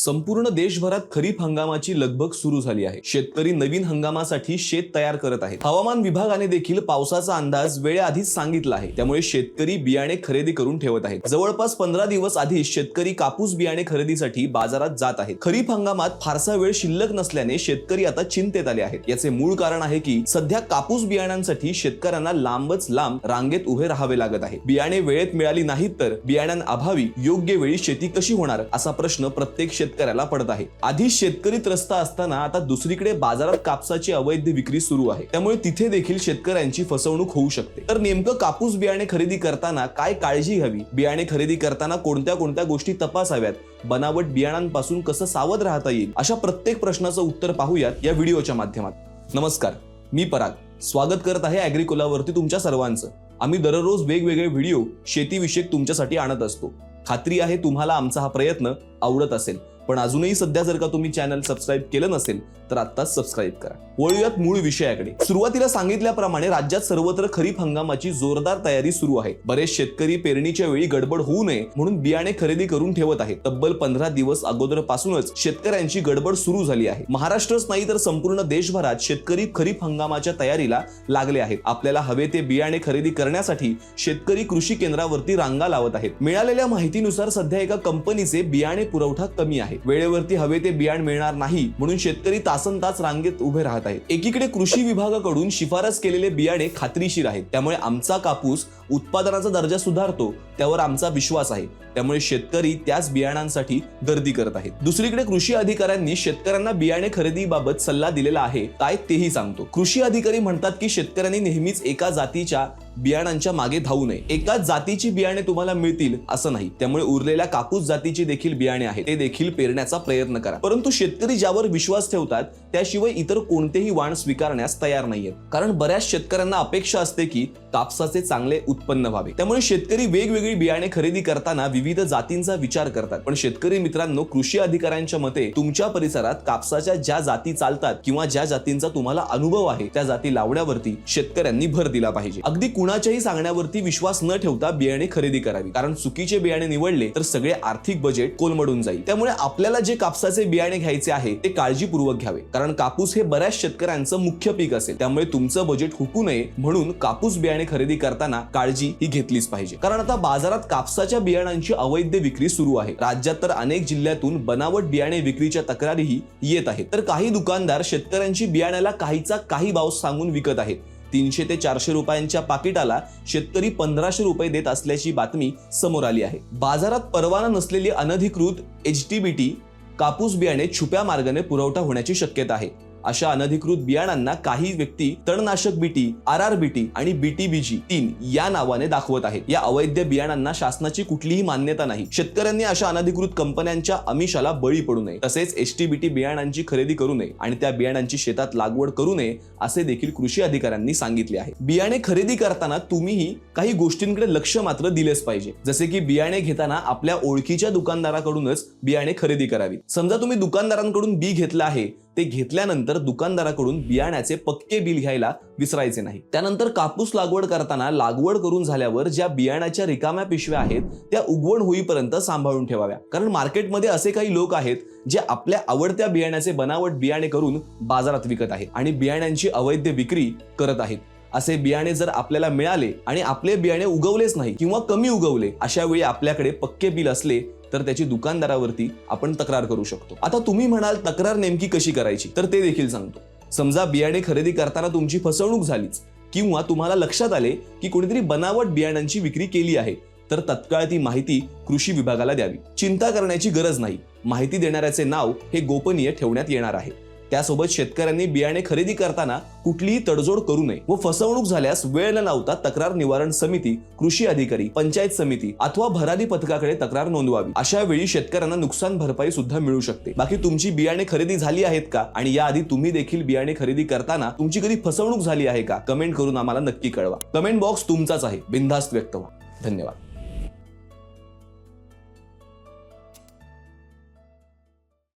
संपूर्ण देशभरात खरीप हंगामाची लगबग सुरू झाली आहे. शेतकरी नवीन हंगामासाठी शेत तयार करत आहेत. हवामान विभागाने देखील पावसाचा अंदाज वेळेआधीच सांगितला आहे. त्यामुळे शेतकरी बियाणे खरेदी करून ठेवत आहेत. जवळपास पंधरा दिवस आधी शेतकरी कापूस बियाणे खरेदीसाठी बाजारात जात आहेत. खरीप हंगामात फारसा वेळ शिल्लक नसल्याने शेतकरी आता चिंतेत आले आहेत. याचे मूळ कारण आहे की सध्या कापूस बियाण्यांसाठी शेतकऱ्यांना लांबच लांब रांगेत उभे राहावे लागत आहे. बियाणे वेळेत मिळाली नाहीत तर बियाण्यांअभावी योग्य वेळी शेती कशी होणार? असा प्रश्न प्रत्येक शेतकऱ्याला पडत आहे. आधी शेतकरी त्रस्त असताना आता दुसरीकडे बाजारात कापसाची अवैध विक्री सुरू आहे. त्यामुळे तिथे देखील शेतकऱ्यांची फसवणूक होऊ शकते. तर नेमकं कापूस बियाणे खरेदी करताना काय काळजी घ्यावी? बियाणे खरेदी करताना कोणत्या कोणत्या गोष्टी तपासाव्यात? बनावट बियाणांपासून कसं सावध राहता येईल? अशा प्रत्येक प्रश्नाचं उत्तर पाहूयात या व्हिडिओच्या माध्यमात. नमस्कार मी पराग. स्वागत करत आहे अॅग्रिकोलावरती तुमच्या सर्वांचं. आम्ही दररोज वेगवेगळे व्हिडिओ शेतीविषयक तुमच्यासाठी आणत असतो. खात्री आहे तुम्हाला आमचा हा प्रयत्न आवडत असेल. पण अजूनही सध्या जर का तुम्ही चॅनल सबस्क्राईब केलं नसेल तर आत्ताच सबस्क्राईब करा. वळूयात मूळ विषयाकडे. सुरुवातीला सांगितल्याप्रमाणे राज्यात सर्वत्र खरीप हंगामाची जोरदार तयारी सुरू आहे. बरेच शेतकरी पेरणीच्या वेळी गडबड होऊ नये म्हणून बियाणे खरेदी करून ठेवत आहेत. तब्बल पंधरा दिवस अगोदर पासूनच शेतकऱ्यांची गडबड सुरू झाली आहे. महाराष्ट्रच नाही तर संपूर्ण देशभरात शेतकरी खरीप हंगामाच्या तयारीला लागले आहेत. आपल्याला हवे ते बियाणे खरेदी करण्यासाठी शेतकरी कृषी केंद्रावरती रांगा लावत आहेत. मिळालेल्या माहितीनुसार सध्या एका कंपनीचे बियाणे पुरवठा कमी आहे. वेळेवरती हवे ते बियाण मिळणार नाही म्हणून शेतकरी तासन तास रांगेत उभे राहत आहेत. एकीकडे कृषी विभागाकडून शिफारस केलेले बियाणे खात्रीशीर आहेत. त्यामुळे आमचा कापूस उत्पादनाचा दर्जा सुधारतो त्यावर आमचा विश्वास आहे. त्यामुळे शेतकरी त्याच बियाणांसाठी गर्दी करत आहेत. दुसरीकडे कृषी अधिकाऱ्यांनी शेतकऱ्यांना बियाणे खरेदीबाबत सल्ला दिलेला आहे काय तेही सांगतो. कृषी अधिकारी म्हणतात की शेतकऱ्यांनी नेहमीच एका जातीच्या बियाणांच्या मागे धावू नये. एकाच जातीची बियाणे तुम्हाला मिळतील असं नाही. त्यामुळे उरलेल्या कापूस जातीची देखील बियाणे आहेत. ते देखील पेरण्याचा प्रयत्न करा. परंतु शेतकरी ज्यावर विश्वास ठेवतात त्याशिवाय इतर कोणतेही वाण स्वीकारण्यास तयार नाहीयेत. कारण बऱ्याच शेतकऱ्यांना अपेक्षा असते की कापसाचे चांगले उत्पन्न व्हावे. त्यामुळे शेतकरी वेगवेगळी बियाणे खरेदी करताना विविध जातींचा विचार करतात. पण शेतकरी मित्रांनो कृषी अधिकाऱ्यांच्या मते तुमच्या परिसरात कापसाच्या ज्या जाती चालतात किंवा ज्या जातींचा तुम्हाला अनुभव आहे त्या जाती लावण्यावरती शेतकऱ्यांनी भर दिला पाहिजे. अगदी कुणाच्याही सांगण्यावरती विश्वास न ठेवता बियाणे खरेदी करावी. कारण चुकीचे बियाणे निवडले तर सगळे आर्थिक बजेट कोलमडून जाईल. त्यामुळे आपल्याला जे कापसाचे बियाणे घ्यायचे आहे ते काळजीपूर्वक घ्यावे. कारण कापूस हे बऱ्याच शेतकऱ्यांचं मुख्य पीक असेल. त्यामुळे तुमचं बजेट हुकू नये म्हणून कापूस बियाणे खरेदी करताना काळजी ही घेतलीच पाहिजे. कारण आता बाजारात कापसाच्या बियाणांची अवैध विक्री सुरू आहे. राज्यात तर अनेक जिल्ह्यातून बनावट बियाणे विक्रीच्या तक्रारीही येत आहेत. तर काही दुकानदार शेतकऱ्यांची बियाण्याला काहीचा काही भाव सांगून विकत आहेत. तीनशे ते चारशे रुपयांच्या पाकिटाला शेतकरी पंधराशे रुपये देत असल्याची बातमी समोर आली आहे. बाजारात परवाना नसलेली अनधिकृत एच टी बी टी कापूस बियाणे छुप्या मार्गाने पुरवठा होण्याची शक्यता आहे. अशा अनधिकृत बियाणांना काही व्यक्ती तणनाशक बीटी आर आर बीटी आणि बीटी बीजी तीन या नावाने दाखवत आहेत. या अवैध बियाणांना शासनाची कुठलीही मान्यता नाही. शेतकऱ्यांनी अशा अनधिकृत कंपन्यांच्या अमिषाला बळी पडू नये. तसेच एस टी बीटी बियाणांची खरेदी करू नये आणि त्या बियाणांची शेतात लागवड करू नये असे देखील कृषी अधिकाऱ्यांनी सांगितले आहे. बियाणे खरेदी करताना तुम्हीही काही गोष्टींकडे लक्ष मात्र दिलेच पाहिजे. जसे की बियाणे घेताना आपल्या ओळखीच्या दुकानदाराकडूनच बियाणे खरेदी करावी समजा तुम्ही दुकानदारांकडून बी घेतलं आहे ते घेतल्यानंतर दुकानदाराकडून बियाण्याचे पक्के बिल घ्यायला विसरायचे नाही. त्यानंतर कापूस लागवड करताना लागवड करून झाल्यावर ज्या बियाण्याच्या रिकाम्या पिशव्या आहेत त्या उगवण होईपर्यंत सांभाळून ठेवाव्या. कारण मार्केटमध्ये असे काही लोक आहेत जे आपल्या आवडत्या बियाण्याचे बनावट बियाणे करून बाजारात विकत आहेत आणि बियाण्यांची अवैध विक्री करत आहेत. असे बियाणे जर आपल्याला मिळाले आणि आपले बियाणे उगवलेच नाही किंवा कमी उगवले अशा वेळी आपल्याकडे पक्के बिल असले तर त्याची दुकानदारावरती आपण तक्रार करू शकतो. आता तुम्ही म्हणाल तक्रार नेमकी कशी करायची? तर ते देखील सांगतो. समजा बियाणे खरेदी करताना तुमची फसवणूक झालीच किंवा तुम्हाला लक्षात आले की कोणीतरी बनावट बियाणांची विक्री केली आहे तर तत्काळ ती माहिती कृषी विभागाला द्यावी. चिंता करण्याची गरज नाही. माहिती देणाऱ्याचे नाव हे गोपनीय ठेवण्यात येणार आहे. त्यासोबत शेतकऱ्यांनी बियाणे खरेदी करताना कुठलीही तडजोड करू नये व फसवणूक झाल्यास वेळ न लावता तक्रार निवारण समिती कृषी अधिकारी पंचायत समिती अथवा भरारी पथकाकडे तक्रार नोंदवावी. अशा वेळी शेतकऱ्यांना नुकसान भरपाई सुद्धा मिळू शकते. बाकी तुमची बियाणे खरेदी झाली आहेत का? आणि याआधी तुम्ही देखील बियाणे खरेदी करताना तुमची कधी फसवणूक झाली आहे का? कमेंट करून आम्हाला नक्की कळवा. कमेंट बॉक्स तुमचाच आहे. बिनधास्त व्यक्त व्हा. धन्यवाद.